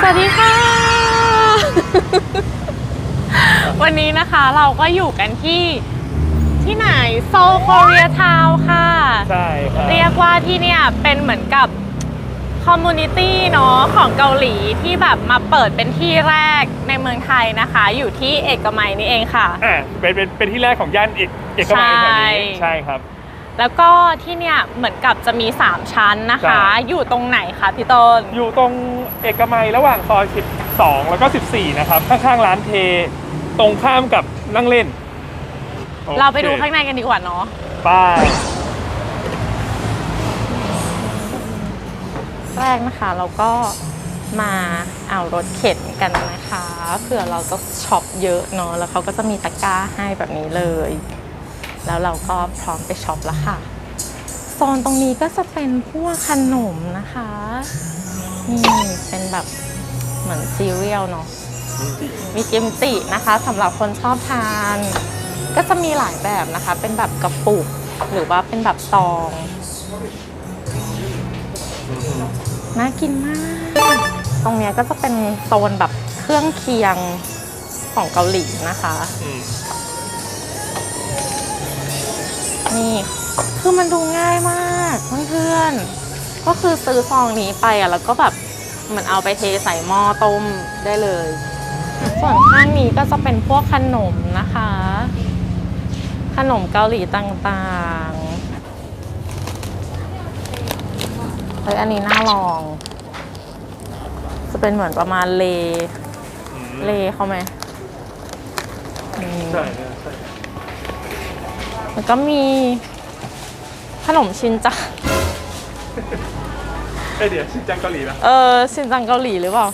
สวัสดีค่ะ วันนี้นะคะเราก็อยู่กันที่ที่ไหนโซลโคเรียทาวค่ะ ใช่ครับเรียกว่าที่เนี่ยเป็นเหมือนกับคอมมูนิตี้เนาะของเกาหลีที่แบบมาเปิดเป็นที่แรกในเมืองไทยนะคะ อยู่ที่เอกมัยนี่เองค่ะ อ่าเป็นเป็นเป็นที่แรกของย่านเอกเอกมัยแถวนี้ใช่ ใช่ครับ แล้วก็ที่เนี่ยเหมือนกับจะมี 3 ชั้นนะคะใช่อยู่ตรงไหนคะพี่ต้น อยู่ตรงเอกมัยระหว่างซอย 12 แล้วก็ 14 นะครับ ข้างๆร้านเท ตรงข้ามกับนั่งเล่นโอคเราไปดูข้างในกันดีกว่าเนาะไป้ายแรกนะคะเราก็มาเอารถเข็นกันนะคะเผื่อเราจะช็อปเยอะเนาะแล้วเขาก็จะมีตะกร้าให้แบบนี้เลย แล้วเราก็พร้อมไปช็อปแล้วค่ะ โซนตรงนี้ก็จะเป็นพวกขนมนะคะ นี่เป็นแบบเหมือนซีเรียลเนาะ มีกิมจินะคะสำหรับคนชอบทาน ก็จะมีหลายแบบนะคะ เป็นแบบกระปุก หรือว่าเป็นแบบซอง น่ากินมาก ตรงเนี้ยก็จะเป็นโซนแบบเครื่องเคียงของเกาหลีนะคะ นี่ คือมันดูง่ายมากเพื่อนๆก็คือซื้อซองนี้ไปอะแล้วก็แบบเหมือนเอาไปเทใส่หม้อต้มได้เลย ส่วนข้างนี้ก็จะเป็นพวกขนมนะคะ ขนมเกาหลีต่างๆเฮ้ยอันนี้น่าลอง จะเป็นเหมือนประมาณเลอืมเลเขาไหมนี่ใช่ใช่ แล้วก็มีขนมชินจัง เอ้ยเดี๋ยวชินจังเกาหลีนะเออชินจังเกาหลีหรือเปล่า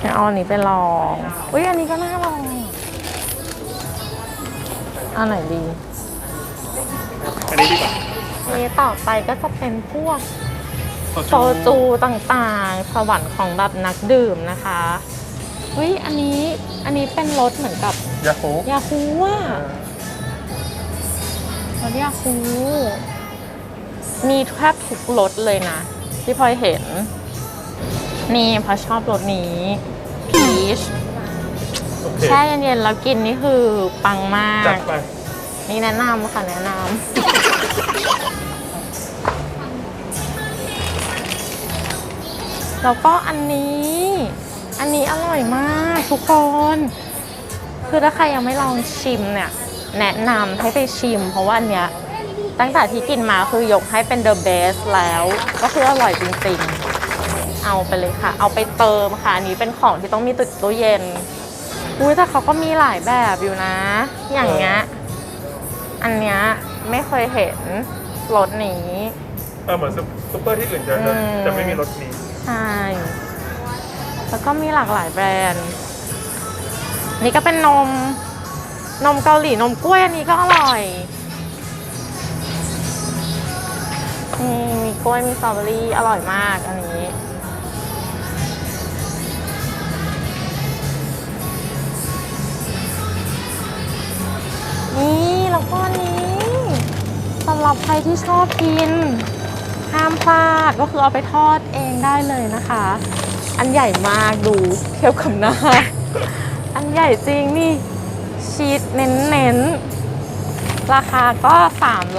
เดี๋ยวเอาอันนี้ไปลอง อุ้ยอันนี้ก็น่าลองอันไหนดี อันนี้ดีกว่าอันนี้ต่อไปก็จะเป็นพวกโซจูต่างๆ สวรรค์ของแบบนักดื่มนะคะ เฮ้ยอันนี้อันนี้เป็นรสเหมือนกับยาโคยาคูอะรสยาคูมีแทบทุกรสเลยนะ ที่พลอยเห็น นี่พอชอบรสนี้พีชโอเคแช่เย็นๆแล้วกินนี่คือปังมาจักดไปนี่แนะนำค่ะแนะนำแล้วก็อันนี้ อันนี้อร่อยมากทุกคน คือถ้าใครยังไม่ลองชิมเนี่ย แนะนำให้ไปชิม เพราะว่าอันเนี้ยตั้งแต่ที่กินมาคือยกให้เป็น the best แล้ว ก็คืออร่อยจริงๆ เอาไปเลยค่ะ เอาไปเติมค่ะ อันนี้เป็นของที่ต้องมีติดตู้เย็นอุ้ยแต่เขาก็มีหลายแบบอยู่นะ อย่างเงี้ยอันเนี้ยไม่เคยเห็นรถนี้ เออเหมือนซุปซุปเปอร์ที่อื่นจะอืมจะไม่มีรสนี้ ใช่ แล้วก็มีหลากหลายแบรนด์ นี่ก็เป็นนม นมเกาหลีนมกล้วยอันนี้ก็อร่อยนี่มีกล้วยมีสตรอเบอรี่อร่อยมากอันนี้ นี่แล้วก็นี้สำหรับใครที่ชอบกินห้ามพลาดก็คือเอาไปทอดเองได้เลยนะคะ อันใหญ่มากดูเทียบกับหน้า อันใหญ่จริงนี่ชีสเน้นๆ ราคาก็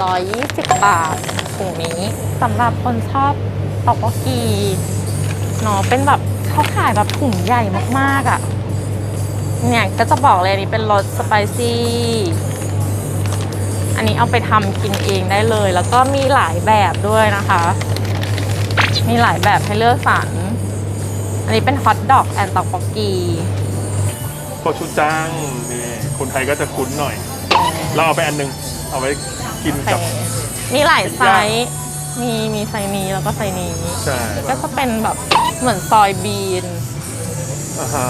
320 บาทถุงนี้สำหรับคนชอบตอกกีเนาะเป็นแบบเขาขายแบบถุงใหญ่มากๆอะ่ะ เนี่ยก็จะบอกเลยนนี้เป็นรสสไปซี่ อันนี้เอาไปทำกินเองได้เลย แล้วก็มีหลายแบบด้วยนะคะ มีหลายแบบให้เลือกสรร อันนี้เป็นฮอทดอกแอนตอกปอกกีโคชูจังนี่คนไทยก็จะคุ้นหน่อย เราเอาไปอันหนึง เอาไว้กินกับ มีหลายไซส์ มีมีไซส์นี้แล้วก็ไซส์นี้ ใช่ก็จะเป็นแบบเหมือนซอยบีน อ่าฮะ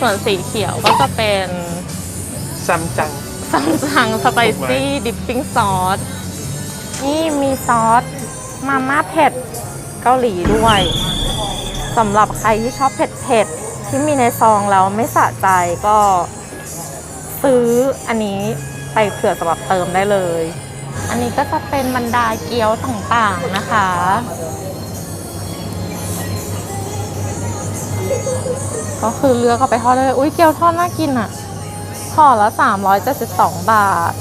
ส่วนสีเขียวก็จะเป็นซัมจัง ซัมจังสไปซี่ดิปปิ้งซอส นี่มีซอสมาม่าเผ็ด เกาหลีด้วยสำหรับใครที่ชอบเผ็ดๆ ที่มีในซองแล้วไม่สะใจก็ ซื้ออันนี้ไปเผื่อสำหรับเติมได้เลย อันนี้ก็จะเป็นบรรดาเกี๊ยวต่างๆนะคะก็คือเลือกเอาไปทอดได้เลยอุ้ยเกี๊ยวทอดน่ากินอะห่อละ372 บาท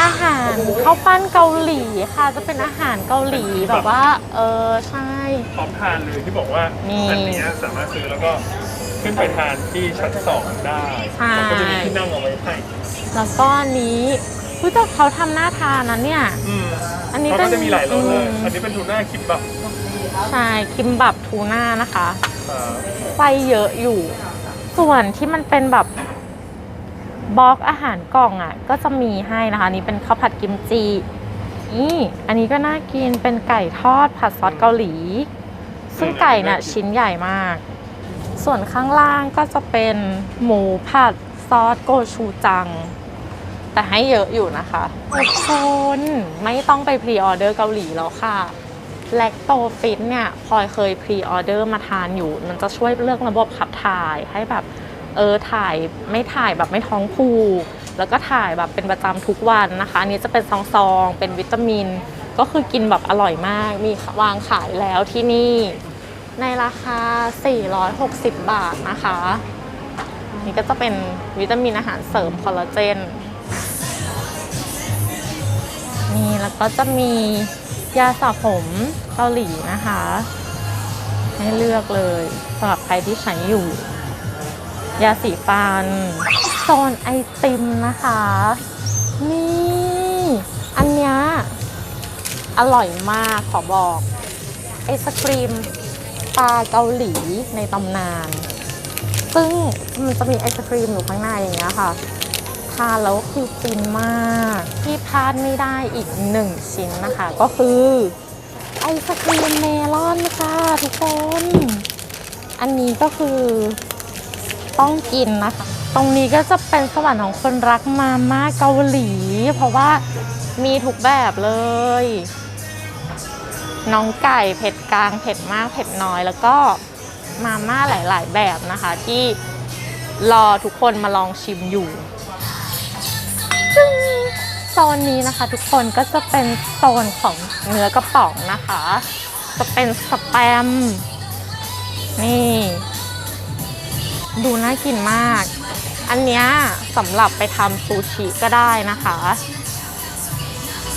อาหารข้าวปั้นเกาหลีค่ะจะเป็นอาหารเกาหลีแบบว่า เออใช่ พร้อมทานเลยที่บอกว่านี่ อันเนี้ยสามารถซื้อแล้วก็ขึ้นไปทานที่ชั้นสองได้ใช่แล้วก็จะมีที่นั่งเอาไว้ให้แล้วก็อันนี้อุ้ยแต่เขาทำหน้าทานนะเนี่ย อืมอันนี้เขาเป็ก็นจะมีหลายรสเลย อืม อันนี้เป็นทูน่าคิมบับใช่คิมบับทูน่านะคะ อ่าไส้เยอะอยู่ ส่วนที่มันเป็นแบบ บล็อกอาหารกล่องอะก็จะมีให้นะคะนนี้เป็นข้าวผัดกิมจินี่อันนี้ก็น่ากินเป็นไก่ทอดผัดซอสเกาหลี ซึ่งไก่น่ะชิ้นใหญ่มาก ส่วนข้างล่างก็จะเป็นหมูผัดซอสโกชูจัง แต่ให้เยอะอยู่นะคะทุกคนไม่ต้องไปพรีออเดอร์เกาหลีแล้วค่ะแลคโตฟิตเนี่ยพลอยเคยพรีออเดอร์มาทานอยู่ มันจะช่วยเรื่องระบบขับถ่ายให้แบบ เออถ่ายไม่ถ่ายแบบไม่ท้องผูกแล้วก็ถ่ายแบบเป็นประจำทุกวันนะคะอันนี้จะเป็นซองๆเป็นวิตามิน ก็คือกินแบบอร่อยมาก มีวางขายแล้วที่นี่ ในราคา 460 บาทนะคะนี่ก็จะเป็นวิตามินอาหารเสริมคอลลาเจนนี่แล้วก็จะมียาสระผมเกาหลีนะคะ ให้เลือกเลยสำหรับใครที่ใช้อยู่ ยาสีฟันโซนไอติมนะคะ นี่ อันเนี้ยอร่อยมากขอบอก ไอศครีมปลาเกาหลีในตำนาน ซึ่งมันจะมีไอศครีมอยู่ข้างในอย่างเงี้ยค่ะ ทานแล้วคือฟินมาก ที่พลาดไม่ได้อีกหนึ่งชิ้นนะคะ ก็คือ ไอศครีมเมลอนค่ะทุกคน อันนี้ก็คือ ต้องกินนะคะ ตรงนี้ก็จะเป็นสวรรค์ของคนรักมาม่าเกาหลี เพราะว่ามีทุกแบบเลย น้องไก่เผ็ดกลางเผ็ดมากเผ็ดน้อย แล้วก็มาม่าหลาย ๆ แบบนะคะ ที่รอทุกคนมาลองชิมอยู่ซึ่งโซนนี้นะคะทุกคนก็จะเป็นโซนของเนื้อกระป๋องนะคะ จะเป็นสแปม นี่ ดูน่ากินมาก อันเนี้ยสำหรับไปทำซูชิก็ได้นะคะ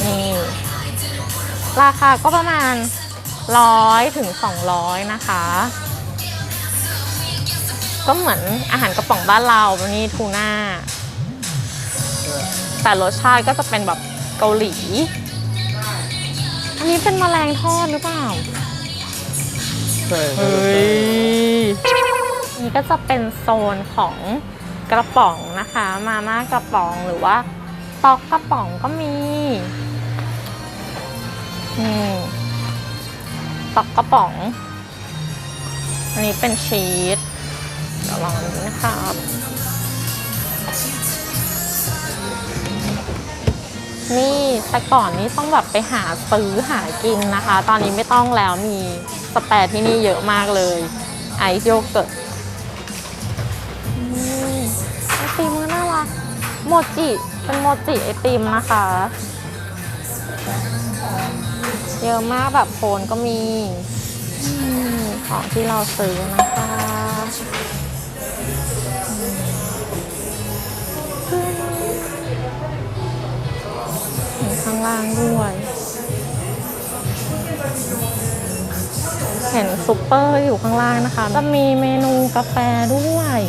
นี่ ราคาก็ประมาณร้อยถึง200นะคะ ก็เหมือนอาหารกระป๋องบ้านเรานี่ทูน่า แต่รสชาติก็จะเป็นแบบเกาหลี อันนี้เป็นแมลงทอดหรือเปล่าใช่เฮ้ย นี่ก็จะเป็นโซนของกระป๋องนะคะ มาม่ากระป๋องหรือว่าต๊อกกระป๋องก็มีนี่ต๊อกกระป๋อง อันนี้เป็นชีสเดี๋ยวลองอันนี้นะครับนี่แต่ก่อนนี้ต้องแบบไปหาซื้อหากินนะคะ ตอนนี้ไม่ต้องแล้วมีสแปรที่นี่เยอะมากเลย ไอซ์โยเกิร์ต โมจิเป็นโมจิไอติมนะคะ เยอะมากแบบโคนก็มีของที่เราซื้อนะคะอืมมีข้างล่างด้วย เห็นซุปเปอร์อยู่ข้างล่างนะคะ จะมีเมนูกาแฟด้วย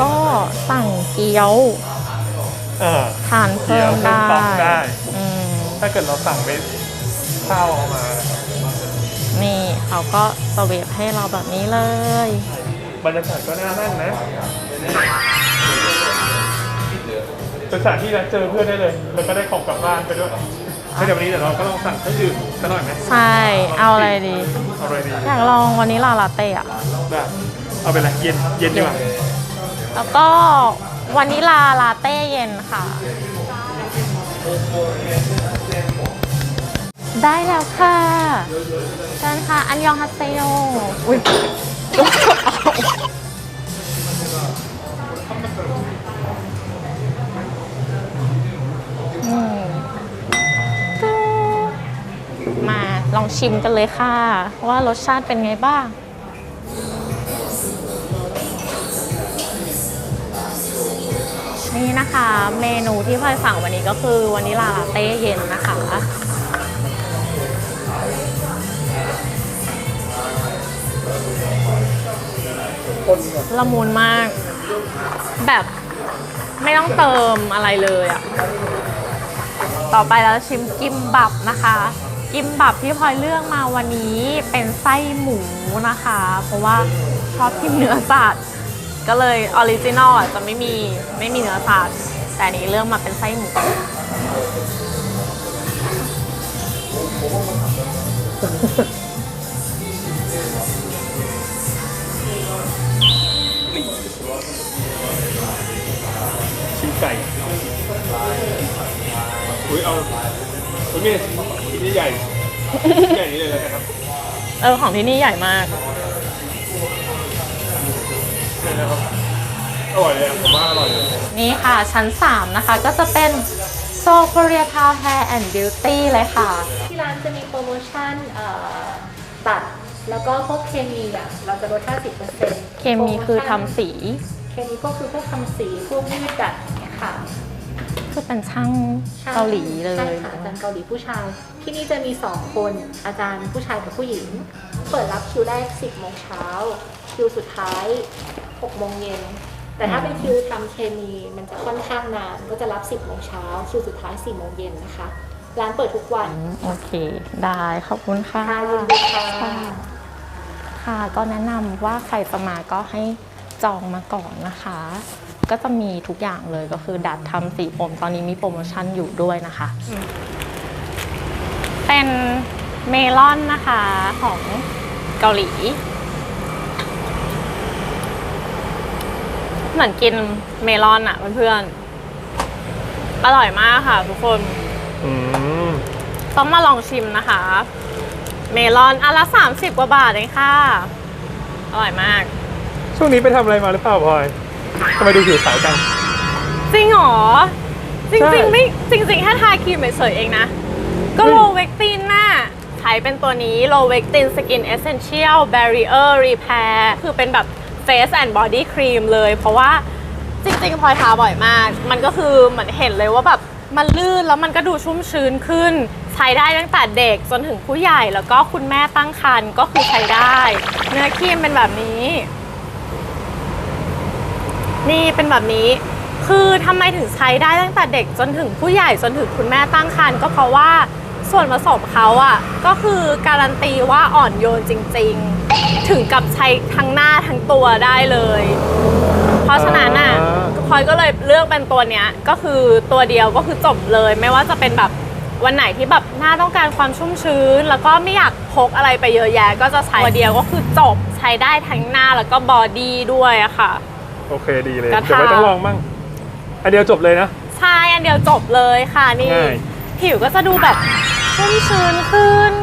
ก็สั่งเกี๊ยวอ่าทานเพิ่มเกี๊ยวเพิ่มได้ปอกได้ อืม ถ้าเกิดเราสั่งไปข้าวเอามานะครับนี่เขาก็สเวฟให้เราแบบนี้เลย บรรยากาศก็น่านั่งนะเป็นสถานที่นัดเจอเพื่อนได้เลย แล้วก็ได้ของกลับบ้านไปด้วยแล้วเดี๋ยววันนี้เดี๋ยวเราก็ลองสั่งเครื่องดื่มสักหน่อยไหมใช่ เอาอะไรดี เอาอะไรดีอยากลองวันนี้ลาลาเต้อะได้เอาเป็นอะไรเย็นเย็นดีกว่า แล้วก็วานิลาลาเต้เย็นค่ะ ได้แล้วค่ะเชิญค่ะ อันยองฮัสเซโยอุ้ยมาลองชิมกันเลยค่ะ ว่ารสชาติเป็นไงบ้าง นี่นะคะเมนูที่พลอยสั่งวันนี้ก็คือวานิลาลาเต้เย็นนะคะ ละมุนมาก แบบไม่ต้องเติมอะไรเลยอะต่อไปเราชิมกิมบับนะคะ กิมบับที่พลอยเลือกมาวันนี้เป็นไส้หมูนะคะ เพราะว่าชอบกินเนื้อสัตว์ ก็เลยออริจินอลอะจะไม่มีไม่มีเนื้อสัตว์แต่อันนี้เลือกมาเป็นไส้หมูชิ้นไก่อุ้ยเอาคุณนี่ชิ้นนี้ใหญ่ชิ้นใหญ่นี้เลยแล้วกันครับ เออของที่นี่ใหญ่มาก อร่อยเลยอะผมว่าอร่อยเลยนี่ค่ะชั้น 3 นะคะก็จะเป็นโซโคเรียทาวแฮร์แอนด์บิวตี้เลยค่ะ ที่ร้านจะมีโปรโมชั่นเอ่อตัดแล้วก็พวกเคมีอะเราจะลด 50%เคมีคือทำสี เคมีพวกคือพวกทำสีพวกยืดดัดเนี่ยค่ะคือเป็นช่างใช่เกาหลีเลยใช่ค่ะอาจารย์เกาหลีผู้ชาย ที่นี่จะมี 2 คนอาจารย์ผู้ชายกับผู้หญิง เปิดรับคิวแรก 10โมงเช้าคิวสุดท้าย6โมงเย็น แต่ถ้าเป็นคิวทำเคมีมันจะค่อนข้างนานก็จะรับ 10โมงเช้าคิวสุดท้าย4โมงเย็นนะคะ ร้านเปิดทุกวันโอเค ได้ขอบคุณค่ะค่ะยินดีค่ะค่ะก็แนะนำว่าใครจะมาก็ให้จองมาก่อนนะคะ ก็จะมีทุกอย่างเลยก็คือดัดทำสีผมตอนนี้มีโปรโมชั่นอยู่ด้วยนะคะ เป็นเมลอนนะคะของเกาหลี เหมือนกินเมลอนอะเพื่อนๆอร่อยมากค่ะ ทุกคนอืมต้องมาลองชิมนะคะ เมลอนอันละ30กว่าบาทเองค่ะ อร่อยมาก ช่วงนี้ไปทำอะไรมาหรือเปล่าพลอยทำไมดูผิวขาวจัง จริงเหรอ จใช่ริงๆไม่จริงๆแค่ทาครีมเฉยๆเองนะ ก็เฮ้ยโลเวกตินน่ะใช้เป็นตัวนี้โลเวกตินสกินเอเซนเชียลแบรีเออร์รีแพร์คือเป็นแบบ Face and Body Cream เลย เพราะว่าจริงๆพลอยทาบ่อยมาก มันก็คือเหมือนเห็นเลยว่าแบบมันลื่นแล้วมันก็ดูชุ่มชื้นขึ้น ใช้ได้ตั้งแต่เด็กจนถึงผู้ใหญ่แล้วก็คุณแม่ตั้งครรภ์ก็คือใช้ได้ เนื้อครีมเป็นแบบนี้ นี่เป็นแบบนี้ คือทำไมถึงใช้ได้ตั้งแต่เด็กจนถึงผู้ใหญ่จนถึงคุณแม่ตั้งครรภ์ก็เพราะว่า ส่วนผสมเขาอะ่ะก็คือการันตีว่าอ่อนโยนจริงๆ ถึงกับใช้ทั้งหน้าทั้งตัวได้เลย เพราะฉะนั้นอะอ่าพลอยก็เลยเลือกเป็นตัวเนี้ยก็คือตัวเดียวก็คือจบเลย ไม่ว่าจะเป็นแบบวันไหนที่แบบหน้าต้องการความชุ่มชื้น แล้วก็ไม่อยากพกอะไรไปเยอะแยะ ก็จะใช้ตัวเดียวก็คือจบใช้ได้ทั้งหน้าแล้วก็บอดี้ด้วยอะค่ะ โอเคดีเลยกระทะ เดี๋ยวไว้ต้องลองมั่งอันเดียวจบเลยนะ ใช่อันเดียวจบเลยค่ะนี่ง่าย ผิวก็จะดูแบบ ชุ่มชื้นขึ้น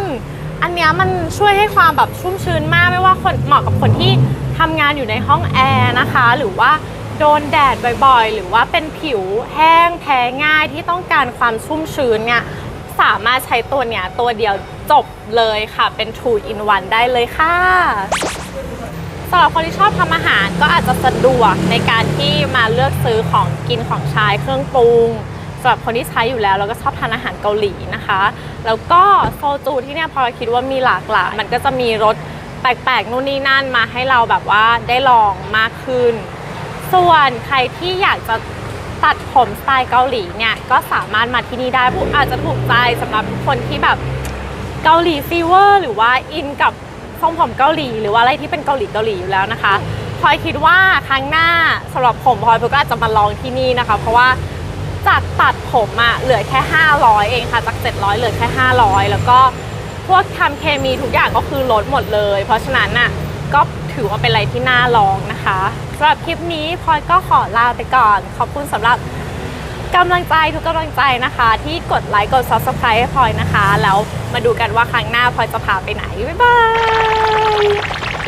อันเนี้ยมันช่วยให้ความแบบชุ่มชื้นมากไม่ว่าคนเหมาะกับคนที่ทำงานอยู่ในห้องแอร์นะคะ หรือว่าโดนแดดบ่อยๆ หรือว่าเป็นผิวแห้งแพ้ง่ายที่ต้องการความชุ่มชื้นเนี่ยสามารถใช้ตัวเนี้ยตัวเดียวจบเลยค่ะ เป็น two in one ได้เลยค่ะสำหรับคนที่ชอบทำอาหารก็อาจจะสะดวกในการที่มาเลือกซื้อของกินของใช้เครื่องปรุง สำหรับคนที่ใช้อยู่แล้วแล้วก็ชอบทานอาหารเกาหลีนะคะ แล้วก็โซจูที่เนี่ยพอเราคิดว่ามีหลากหลายมันก็จะมีรสแปลกๆนู่นนี่นั่นมาให้เราแบบว่าได้ลองมากขึ้น ส่วนใครที่อยากจะตัดผมสไตล์เกาหลีเนี่ยก็สามารถมาที่นี่ได้ผู้อาจจะถูกใจสำหรับทุกคนที่แบบเกาหลีฟีเวอร์หรือว่าอินกับทรงผมเกาหลี หรือว่าอะไรที่เป็นเกาหลีเกาหลีอยู่แล้วนะคะพลอยคิดว่าครั้งหน้าสำหรับผมพลอยก็อาจจะมาลองที่นี่นะคะ เพราะว่า จากตัดผมอะเหลือแค่ 500 เองค่ะ จาก 700 เหลือแค่ 500 แล้วก็พวกทำเคมีทุกอย่างก็คือลดหมดเลย เพราะฉะนั้นน่ะก็ถือว่าเป็นอะไรที่น่าลองนะคะสำหรับคลิปนี้พลอยก็ขอลาไปก่อน ขอบคุณสำหรับกำลังใจทุกกำลังใจนะคะ ที่กดไลค์กด subscribe ให้พลอยนะคะ แล้วมาดูกันว่าครั้งหน้าพลอยจะพาไปไหน บ๊ายบาย